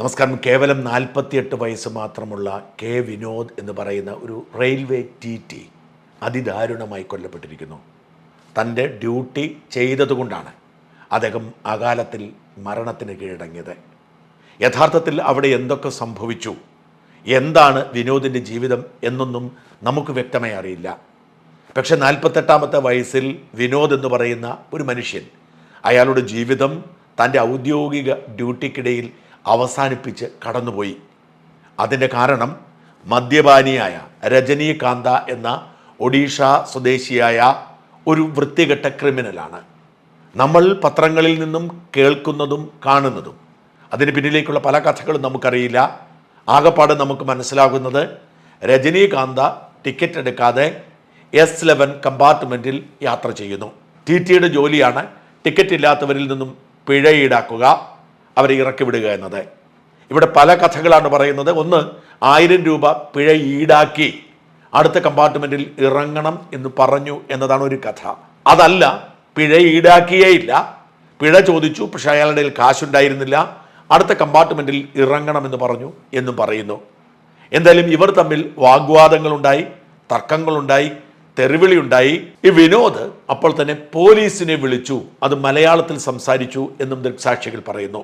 നമസ്കാരം. കേവലം നാൽപ്പത്തിയെട്ട് വയസ്സ് മാത്രമുള്ള കെ വിനോദ് എന്ന് പറയുന്ന ഒരു റെയിൽവേ ടി ടി അതിദാരുണമായി കൊല്ലപ്പെട്ടിരിക്കുന്നു. തന്റെ ഡ്യൂട്ടി ചെയ്തതുകൊണ്ടാണ് അദ്ദേഹം അകാലത്തിൽ മരണത്തിന് കീഴടങ്ങിയത്. യഥാർത്ഥത്തിൽ അവിടെ എന്തൊക്കെ സംഭവിച്ചു? എന്താണ് വിനോദിന്റെ ജീവിതം എന്നൊന്നും നമുക്ക് വ്യക്തമായി അറിയില്ല. പക്ഷെ നാൽപ്പത്തെട്ടാമത്തെ വയസ്സിൽ വിനോദ് എന്ന് പറയുന്ന ഒരു മനുഷ്യൻ അയാളുടെ ജീവിതം തന്റെ ഔദ്യോഗിക ഡ്യൂട്ടിക്കിടയിൽ അവസാനിപ്പിച്ച് കടന്നുപോയി. അതിന്റെ കാരണം മദ്യപാനിയായ രജനീകാന്ത എന്ന ഒഡീഷ സ്വദേശിയായ ഒരു വൃത്തികെട്ട ക്രിമിനലാണ്. നമ്മൾ പത്രങ്ങളിൽ നിന്നും കേൾക്കുന്നതും കാണുന്നതും. അതിന് പിന്നിലേക്കുള്ള പല കഥകളും നമുക്കറിയില്ല. ആകപ്പാട് നമുക്ക് മനസ്സിലാകുന്നത് രജനീകാന്ത ടിക്കറ്റ് എടുക്കാതെ എസ് ലെവൻ കമ്പാർട്ട്മെന്റിൽ യാത്ര ചെയ്യുന്നു. ടി ടിയുടെ ജോലിയാണ് ടിക്കറ്റ് ഇല്ലാത്തവരിൽ നിന്നും പിഴ ഈടാക്കുക. അവരെ ഇറക്കി വിടുക എന്നത്. ഇവിടെ പല കഥകളാണ് പറയുന്നത്. ഒന്ന് ആയിരം രൂപ പിഴ ഈടാക്കി അടുത്ത കമ്പാർട്ട്മെന്റിൽ ഇറങ്ങണം എന്ന് പറഞ്ഞു എന്നതാണ് ഒരു കഥ. അതല്ല പിഴ ഈടാക്കിയേ ഇല്ല. പിഴ ചോദിച്ചു പക്ഷേ അയാളുടെ കാശുണ്ടായിരുന്നില്ല. അടുത്ത കമ്പാർട്ട്മെന്റിൽ ഇറങ്ങണമെന്ന് പറഞ്ഞു എന്നും പറയുന്നു. എന്തായാലും ഇവർ തമ്മിൽ വാഗ്വാദങ്ങളുണ്ടായി തർക്കങ്ങളുണ്ടായി തെറിവിളിയുണ്ടായി. ഈ വിനോദ് അപ്പോൾ തന്നെ പോലീസിനെ വിളിച്ചു അത് മലയാളത്തിൽ സംസാരിച്ചു എന്നും ദൃക്സാക്ഷികൾ പറയുന്നു.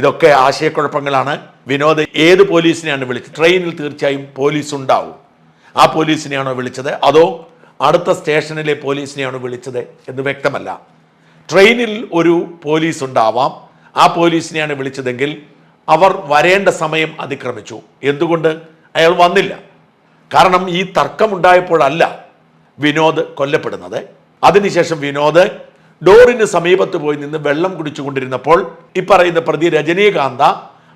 ഇതൊക്കെ ആശയക്കുഴപ്പങ്ങളാണ്. വിനോദ് ഏത് പോലീസിനെയാണ് വിളിച്ചത്? ട്രെയിനിൽ തീർച്ചയായും പോലീസ് ഉണ്ടാവും ആ പോലീസിനെയാണോ വിളിച്ചത്? അതോ അടുത്ത സ്റ്റേഷനിലെ പോലീസിനെയാണോ വിളിച്ചത് എന്ന് വ്യക്തമല്ല. ട്രെയിനിൽ ഒരു പോലീസ് ഉണ്ടാവാം ആ പോലീസിനെയാണ് വിളിച്ചതെങ്കിൽ അവർ വരേണ്ട സമയം അതിക്രമിച്ചു. എന്തുകൊണ്ട്? അയാൾ വന്നില്ല. കാരണം ഈ തർക്കമുണ്ടായപ്പോഴല്ല വിനോദ് കൊല്ലപ്പെടുന്നത്. അതിനുശേഷം വിനോദ് ഡോറിന് സമീപത്ത് പോയി നിന്ന് വെള്ളം കുടിച്ചുകൊണ്ടിരുന്നപ്പോൾ ഈ പറയുന്ന പ്രതി രജനീകാന്ത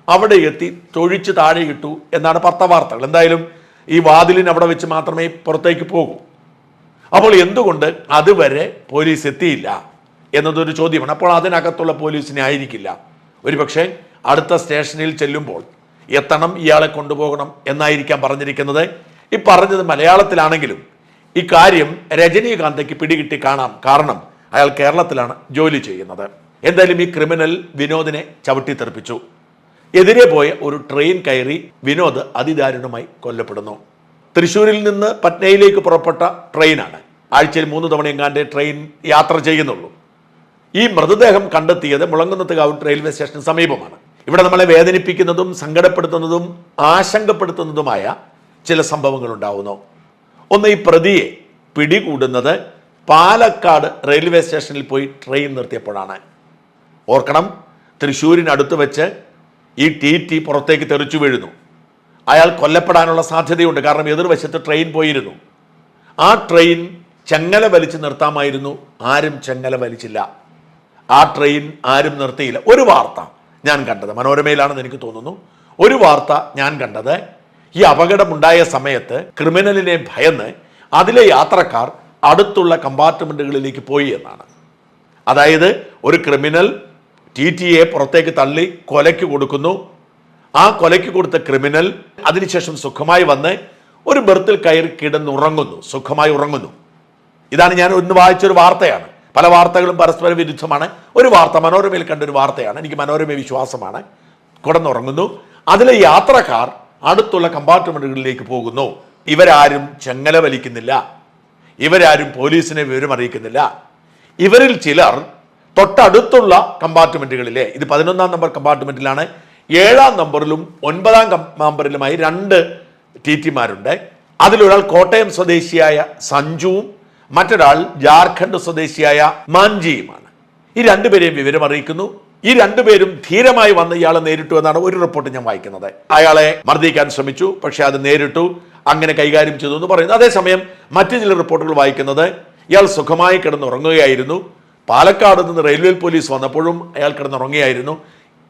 അവിടെ എത്തി തൊഴിച്ച് താഴെ ഇട്ടു എന്നാണ് പത്രവാർത്തകൾ എന്തായാലും ഈ വാതിലിന് അവിടെ വെച്ച് മാത്രമേ പുറത്തേക്ക് പോകൂ. അപ്പോൾ എന്തുകൊണ്ട് അതുവരെ പോലീസ് എത്തിയില്ല എന്നതൊരു ചോദ്യമാണ്. അപ്പോൾ അതിനകത്തുള്ള പോലീസിനെ ആയിരിക്കില്ല. ഒരുപക്ഷെ അടുത്ത സ്റ്റേഷനിൽ ചെല്ലുമ്പോൾ എത്തണം ഇയാളെ കൊണ്ടുപോകണം എന്നായിരിക്കാം പറഞ്ഞിരിക്കുന്നത്. ഈ പറഞ്ഞത് മലയാളത്തിലാണെങ്കിലും ഇക്കാര്യം കാര്യം രജനീകാന്തയ്ക്ക് പിടികിട്ടി കാണാം. കാരണം അയാൾ കേരളത്തിലാണ് ജോലി ചെയ്യുന്നത്. എന്തായാലും ഈ ക്രിമിനൽ വിനോദിനെ ചവിട്ടിത്തെറിപ്പിച്ചു എതിരെ പോയ ഒരു ട്രെയിൻ കയറി വിനോദ് അതിദാരുണമായി കൊല്ലപ്പെടുന്നു. തൃശ്ശൂരിൽ നിന്ന് പട്നയിലേക്ക് പുറപ്പെട്ട ട്രെയിനാണ്. ആഴ്ചയിൽ മൂന്ന് തവണ എങ്ങാണ്ട് ട്രെയിൻ യാത്ര ചെയ്യുന്നുള്ളൂ. ഈ മൃതദേഹം കണ്ടെത്തിയത് മുളങ്കുന്നത്തുകാവ് റെയിൽവേ സ്റ്റേഷന് സമീപമാണ്. ഇവിടെ നമ്മളെ വേദനിപ്പിക്കുന്നതും സങ്കടപ്പെടുത്തുന്നതും ആശങ്കപ്പെടുത്തുന്നതുമായ ചില സംഭവങ്ങൾ ഉണ്ടാവുന്നു ഒന്ന് ഈ പ്രതിയെ പിടികൂടുന്നത് പാലക്കാട് റെയിൽവേ സ്റ്റേഷനിൽ പോയി ട്രെയിൻ നിർത്തിയപ്പോഴാണ്. ഓർക്കണം തൃശ്ശൂരിനടുത്ത് വെച്ച് ഈ ടി ടി പുറത്തേക്ക് തെറിച്ചു വീഴുന്നു. അയാൾ കൊല്ലപ്പെടാനുള്ള സാധ്യതയുണ്ട് കാരണം എതിർവശത്ത് ട്രെയിൻ പോയിരുന്നു. ആ ട്രെയിൻ ചെങ്ങല വലിച്ചു നിർത്താമായിരുന്നു ആരും ചെങ്ങല വലിച്ചില്ല. ആ ട്രെയിൻ ആരും നിർത്തിയില്ല. ഒരു വാർത്ത ഞാൻ കണ്ടത് മനോരമയിലാണെന്ന് എനിക്ക് തോന്നുന്നു ഒരു വാർത്ത ഞാൻ കണ്ടത് ഈ അപകടമുണ്ടായ സമയത്ത് ക്രിമിനലിനെ ഭയന്ന് അതിലെ യാത്രക്കാർ അടുത്തുള്ള കമ്പാർട്ട്മെന്റുകളിലേക്ക് പോയി എന്നാണ്. അതായത് ഒരു ക്രിമിനൽ ടി ടി എ പുറത്തേക്ക് തള്ളി കൊലയ്ക്ക് കൊടുക്കുന്നു. ആ കൊലയ്ക്ക് കൊടുത്ത ക്രിമിനൽ അതിനുശേഷം സുഖമായി വന്ന് ഒരു ബെർത്തിൽ കയറി കിടന്ന് ഉറങ്ങുന്നു സുഖമായി ഉറങ്ങുന്നു. ഇതാണ് ഞാൻ ഒന്ന് വായിച്ചൊരു വാർത്തയാണ്. പല വാർത്തകളും പരസ്പര വിരുദ്ധമാണ്. ഒരു വാർത്ത മനോരമയിൽ കണ്ട ഒരു വാർത്തയാണ്. എനിക്ക് മനോരമ വിശ്വാസമാണ്. കിടന്നുറങ്ങുന്നു. അതിലെ യാത്രക്കാർ അടുത്തുള്ള കമ്പാർട്ട്മെന്റുകളിലേക്ക് പോകുന്നു. ഇവരാരും ചെങ്ങല വലിക്കുന്നില്ല. ഇവരാരും പോലീസിനെ വിവരം അറിയിക്കുന്നില്ല. ഇവരിൽ ചിലർ തൊട്ടടുത്തുള്ള കമ്പാർട്ട്മെന്റുകളിലെ ഇത് പതിനൊന്നാം നമ്പർ കമ്പാർട്ട്മെന്റിലാണ് ഏഴാം നമ്പറിലും ഒൻപതാം നമ്പറിലുമായി രണ്ട് ടി ടിമാരുണ്ട് അതിലൊരാൾ കോട്ടയം സ്വദേശിയായ സഞ്ജുവും മറ്റൊരാൾ ജാർഖണ്ഡ് സ്വദേശിയായ മാൻജിയുമാണ്. ഈ രണ്ടുപേരെയും വിവരം അറിയിക്കുന്നു. ഈ രണ്ടുപേരും ധീരമായി വന്ന് ഇയാളെ നേരിട്ടു എന്നാണ് ഒരു റിപ്പോർട്ട് ഞാൻ വായിക്കുന്നത്. അയാളെ മർദ്ദിക്കാൻ ശ്രമിച്ചു പക്ഷെ അത് നേരിട്ടു. അങ്ങനെ കൈകാര്യം ചെയ്തു എന്ന് പറയുന്നു. അതേസമയം മറ്റു ചില റിപ്പോർട്ടുകൾ വായിക്കുന്നത് ഇയാൾ സുഖമായി കിടന്നുറങ്ങുകയായിരുന്നു. പാലക്കാട് നിന്ന് റെയിൽവേ പോലീസ് വന്നപ്പോഴും അയാൾ കിടന്നുറങ്ങുകയായിരുന്നു.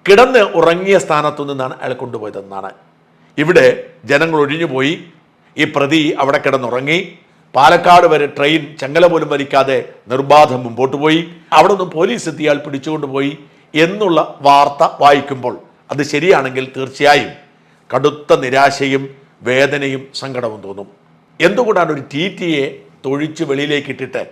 കിടന്ന് ഉറങ്ങിയ സ്ഥാനത്തു നിന്നാണ് അയാൾ കൊണ്ടുപോയതെന്നാണ്. ഇവിടെ ജനങ്ങൾ ഒഴിഞ്ഞുപോയി. ഈ പ്രതി അവിടെ കിടന്നുറങ്ങി. പാലക്കാട് വരെ ട്രെയിൻ ചങ്ങല പോലും വലിക്കാതെ നിർബാധം മുമ്പോട്ട് പോയി. അവിടെ നിന്ന് പോലീസ് എത്തി അയാൾ പിടിച്ചുകൊണ്ടുപോയി എന്നുള്ള വാർത്ത വായിക്കുമ്പോൾ അത് ശരിയാണെങ്കിൽ തീർച്ചയായും കടുത്ത നിരാശയും വേദനയും സങ്കടവും തോന്നും. എന്തുകൊണ്ടാണ് ഒരു തീറ്റിയെ തൊഴിച്ച് വെളിയിലേക്ക് ഇട്ടിട്ട്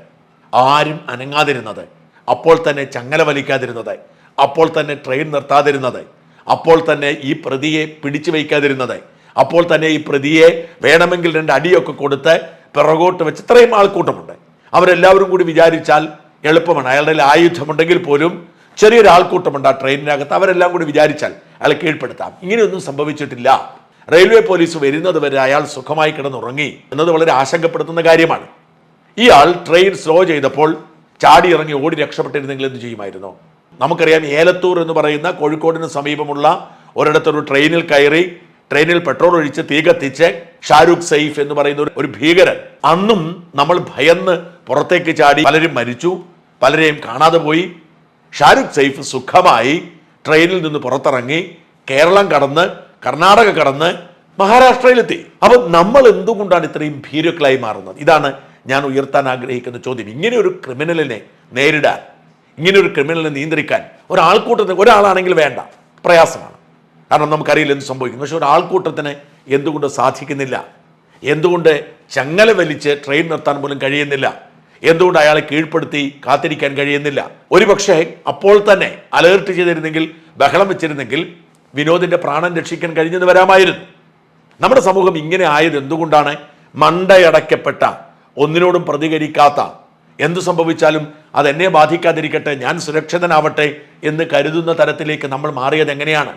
ആരും അനങ്ങാതിരുന്നത്? അപ്പോൾ തന്നെ ചങ്ങല വലിക്കാതിരുന്നത്. അപ്പോൾ തന്നെ ട്രെയിൻ നിർത്താതിരുന്നത്. അപ്പോൾ തന്നെ ഈ പ്രതിയെ പിടിച്ചു വയ്ക്കാതിരുന്നത്. അപ്പോൾ തന്നെ ഈ പ്രതിയെ വേണമെങ്കിൽ രണ്ട് അടിയൊക്കെ കൊടുത്ത് പിറകോട്ട് വെച്ച് ഇത്രയും ആൾക്കൂട്ടമുണ്ട് അവരെല്ലാവരും കൂടി വിചാരിച്ചാൽ എളുപ്പമാണ്. അയാളുടെ ആയുധമുണ്ടെങ്കിൽ പോലും ചെറിയൊരു ആൾക്കൂട്ടമുണ്ട് ആ ട്രെയിനിനകത്ത് അവരെല്ലാം കൂടി വിചാരിച്ചാൽ അയാളെ കീഴ്പ്പെടുത്താം. ഇങ്ങനെയൊന്നും സംഭവിച്ചിട്ടില്ല. റെയിൽവേ പോലീസ് വരുന്നത് വരെ അയാൾ സുഖമായി കിടന്നുറങ്ങി എന്നത് വളരെ ആശങ്കപ്പെടുത്തുന്ന കാര്യമാണ്. ഇയാൾ ട്രെയിൻ സ്ലോ ചെയ്തപ്പോൾ ചാടി ഇറങ്ങി ഓടി രക്ഷപ്പെട്ടിരുന്നെങ്കിൽ എന്ത് ചെയ്യുമായിരുന്നു? നമുക്കറിയാം ഏലത്തൂർ എന്ന് പറയുന്ന കോഴിക്കോടിന് സമീപമുള്ള ഒരിടത്തൊരു ട്രെയിനിൽ കയറി ട്രെയിനിൽ പെട്രോൾ ഒഴിച്ച് തീ കത്തിച്ച് ഷാരൂഖ് സൈഫ് എന്ന് പറയുന്ന ഒരു- ഭീകരൻ അന്നും നമ്മൾ ഭയന്ന് പുറത്തേക്ക് ചാടി പലരും മരിച്ചു പലരെയും കാണാതെ പോയി. ഷാരൂഖ് സൈഫ് സുഖമായി ട്രെയിനിൽ നിന്ന് പുറത്തിറങ്ങി കേരളം കടന്ന് കർണാടക കടന്ന് മഹാരാഷ്ട്രയിലെത്തി. അപ്പോൾ നമ്മൾ എന്തുകൊണ്ടാണ് ഇത്രയും ഭീരുക്കളായി മാറുന്നത്? ഇതാണ് ഞാൻ ഉയർത്താൻ ആഗ്രഹിക്കുന്ന ചോദ്യം. ഇങ്ങനെ ഒരു ക്രിമിനലിനെ നേരിടാൻ ഇങ്ങനെ ഒരു ക്രിമിനലിനെ നിയന്ത്രിക്കാൻ ഒരാൾക്കൂട്ടത്തിന് ഒരാളാണെങ്കിൽ വേണ്ട പ്രയാസമാണ്. കാരണം നമുക്കറിയില്ല എന്ത് സംഭവിക്കുന്നു. പക്ഷെ ഒരാൾക്കൂട്ടത്തിന് എന്തുകൊണ്ട് സാധിക്കുന്നില്ല? എന്തുകൊണ്ട് ചങ്ങല വലിച്ച് ട്രെയിൻ നിർത്താൻ പോലും കഴിയുന്നില്ല? എന്തുകൊണ്ട് അയാളെ കീഴ്പ്പെടുത്തി കാത്തിരിക്കാൻ കഴിയുന്നില്ല? ഒരുപക്ഷെ അപ്പോൾ തന്നെ അലേർട്ട് ചെയ്തിരുന്നെങ്കിൽ ബഹളം വെച്ചിരുന്നെങ്കിൽ വിനോദിന്റെ പ്രാണൻ രക്ഷിക്കാൻ കഴിഞ്ഞെന്ന് വരാമായിരുന്നു. നമ്മുടെ സമൂഹം ഇങ്ങനെ ആയത് എന്തുകൊണ്ടാണ്? മണ്ടയടയ്ക്കപ്പെട്ട ഒന്നിനോടും പ്രതികരിക്കാത്ത എന്തു സംഭവിച്ചാലും അതെന്നെ ബാധിക്കാതിരിക്കട്ടെ ഞാൻ സുരക്ഷിതനാവട്ടെ എന്ന് കരുതുന്ന തരത്തിലേക്ക് നമ്മൾ മാറിയത് എങ്ങനെയാണ്?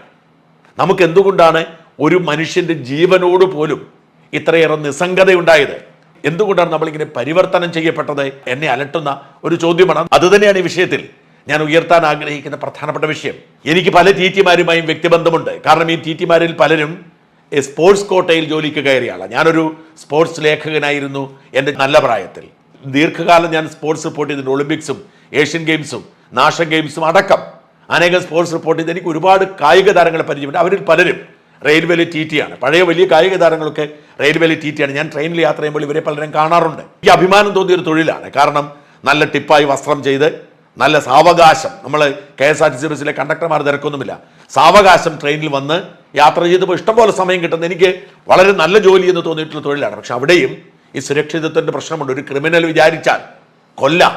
നമുക്ക് എന്തുകൊണ്ടാണ് ഒരു മനുഷ്യന്റെ ജീവനോട് പോലും ഇത്രയേറെ നിസ്സംഗതയുണ്ടായത്? എന്തുകൊണ്ടാണ് നമ്മളിങ്ങനെ പരിവർത്തനം ചെയ്യപ്പെട്ടത്? എന്നെ അലട്ടുന്ന ഒരു ചോദ്യമാണ്. അതുതന്നെയാണ് ഈ വിഷയത്തിൽ. ഞാൻ ഉയർത്താൻ ആഗ്രഹിക്കുന്ന പ്രധാനപ്പെട്ട വിഷയം. എനിക്ക് പല ടീറ്റിമാരുമായും വ്യക്തിബന്ധമുണ്ട്. കാരണം ഈ ടീറ്റിമാരിൽ പലരും സ്പോർട്സ് കോട്ടയിൽ ജോലിക്ക് കയറിയ ആളാണ് ഞാനൊരു സ്പോർട്സ് ലേഖകനായിരുന്നു എന്റെ നല്ല പ്രായത്തിൽ. ദീർഘകാലം ഞാൻ സ്പോർട്സ് റിപ്പോർട്ട് ചെയ്തിട്ടുണ്ട്. ഒളിമ്പിക്സും ഏഷ്യൻ ഗെയിംസും നാഷൻ ഗെയിംസും അടക്കം. അനേകം സ്പോർട്സ് റിപ്പോർട്ട് ചെയ്ത് എനിക്ക് ഒരുപാട് കായിക താരങ്ങളെ പരിചയമുണ്ട്. അവരിൽ പലരും റെയിൽവേയിൽ ടി ടി ആണ്. പഴയ വലിയ കായിക താരങ്ങളൊക്കെ റെയിൽവേയിൽ ടി ടി ആണ്. ഞാൻ ട്രെയിനിൽ യാത്ര ചെയ്യുമ്പോൾ ഇവരെ പലരും കാണാറുണ്ട്. ഈ അഭിമാനം തോന്നിയൊരു തൊഴിലാണ്. കാരണം നല്ല ടിപ്പായി വസ്ത്രം ചെയ്ത് നല്ല സാവകാശം. നമ്മൾ K S R T C ബസ്സിലെ കണ്ടക്ടർമാർ തിരക്കൊന്നുമില്ല. സാവകാശം ട്രെയിനിൽ വന്ന് യാത്ര ചെയ്തപ്പോൾ ഇഷ്ടംപോലെ സമയം കിട്ടുന്ന എനിക്ക് വളരെ നല്ല ജോലി എന്ന് തോന്നിയിട്ടുള്ള തൊഴിലാണ്. പക്ഷെ അവിടെയും ഈ സുരക്ഷിതത്വത്തിന്റെ പ്രശ്നമുണ്ട്. ഒരു ക്രിമിനൽ വിചാരിച്ചാൽ കൊല്ലാം.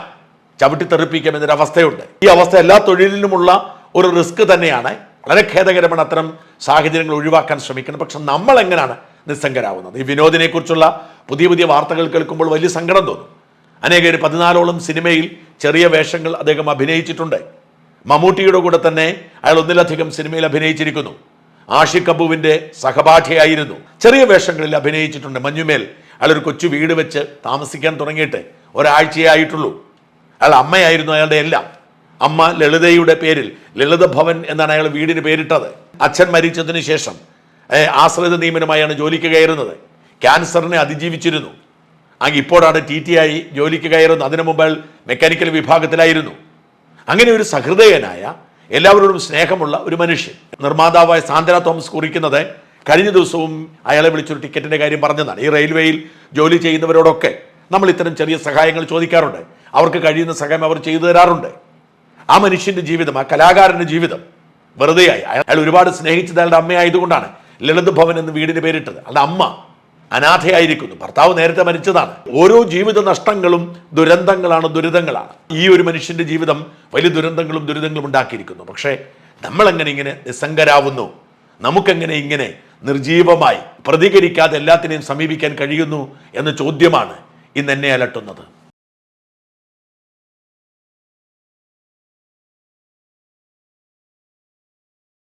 ചവിട്ടിത്തെറിപ്പിക്കാം എന്നൊരു അവസ്ഥയുണ്ട്. ഈ അവസ്ഥ എല്ലാ തൊഴിലിനുമുള്ള ഒരു റിസ്ക് തന്നെയാണ്. വളരെ ഖേദകരമാണ് അത്തരം സാഹചര്യങ്ങൾ ഒഴിവാക്കാൻ ശ്രമിക്കുന്നത്. പക്ഷെ നമ്മൾ എങ്ങനെയാണ് നിസ്സംഗരാകുന്നത് ഈ വിനോദിനെക്കുറിച്ചുള്ള പുതിയ പുതിയ വാർത്തകൾ കേൾക്കുമ്പോൾ വലിയ സങ്കടം തോന്നും. അനേകം പതിനാലോളം സിനിമയിൽ ചെറിയ വേഷങ്ങൾ അദ്ദേഹം അഭിനയിച്ചിട്ടുണ്ട്. മമ്മൂട്ടിയുടെ കൂടെ തന്നെ അയാൾ ഒന്നിലധികം സിനിമയിൽ അഭിനയിച്ചിരിക്കുന്നു. ആഷിഖ് അബുവിന്റെ സഹപാഠിയായിരുന്നു. ചെറിയ വേഷങ്ങളിൽ അഭിനയിച്ചിട്ടുണ്ട്. മഞ്ഞുമേൽ അയാൾ ഒരു കൊച്ചു വീട് വെച്ച് താമസിക്കാൻ തുടങ്ങിയിട്ട് ഒരാഴ്ചയേ ആയിട്ടുള്ളൂ അയാൾ അമ്മയായിരുന്നു അയാളുടെ എല്ലാം. അമ്മ ലളിതയുടെ പേരിൽ ലളിത ഭവൻ എന്നാണ് അയാൾ വീടിന് പേരിട്ടത്. അച്ഛൻ മരിച്ചതിന് ശേഷം ആശ്രിത നിയമനമായാണ് ജോലിക്ക് കയറുന്നത്. ക്യാൻസറിനെ അതിജീവിച്ചിരുന്നു. അങ്ങ് ഇപ്പോഴാണ് ടി ടി ആയി ജോലിക്ക് കയറുന്നത് അതിനു മുമ്പ് മെക്കാനിക്കൽ വിഭാഗത്തിലായിരുന്നു. അങ്ങനെ ഒരു സഹൃദയനായ എല്ലാവരോടും സ്നേഹമുള്ള ഒരു മനുഷ്യൻ. നിർമ്മാതാവായ സാന്ദ്ര തോമസ് കുറിക്കുന്നത് കഴിഞ്ഞ ദിവസവും അയാളെ വിളിച്ചൊരു ടിക്കറ്റിന്റെ കാര്യം പറഞ്ഞതാണ്. ഈ റെയിൽവേയിൽ ജോലി ചെയ്യുന്നവരോടൊക്കെ നമ്മൾ ഇത്തരം ചെറിയ സഹായങ്ങൾ ചോദിക്കാറുണ്ട്. അവർക്ക് കഴിയുന്ന സഹായം അവർ ചെയ്തു തരാറുണ്ട്. ആ മനുഷ്യന്റെ ജീവിതം ആ കലാകാരന്റെ ജീവിതം വെറുതെയായി. അയാൾ ഒരുപാട് സ്നേഹിച്ചത് അയാളുടെ അമ്മയായതുകൊണ്ടാണ്. ലളിത് ഭവൻ എന്ന് വീടിന് പേരിട്ടത്. അയാളുടെ അമ്മ അനാഥയായിരിക്കുന്നു. ഭർത്താവ് നേരത്തെ മരിച്ചതാണ്. ഓരോ ജീവിത നഷ്ടങ്ങളും ദുരന്തങ്ങളാണ് ദുരിതങ്ങളാണ്. ഈ ഒരു മനുഷ്യന്റെ ജീവിതം വലിയ ദുരന്തങ്ങളും ദുരിതങ്ങളും ഉണ്ടാക്കിയിരിക്കുന്നു. പക്ഷേ നമ്മളെങ്ങനെ ഇങ്ങനെ നിസ്സംഗരാവുന്നു? നമുക്കെങ്ങനെ ഇങ്ങനെ നിർജീവമായി പ്രതികരിക്കാതെ എല്ലാത്തിനെയും സമീപിക്കാൻ കഴിയുന്നു എന്ന ചോദ്യമാണ് ഇന്ന് എന്നെ അലട്ടുന്നത്.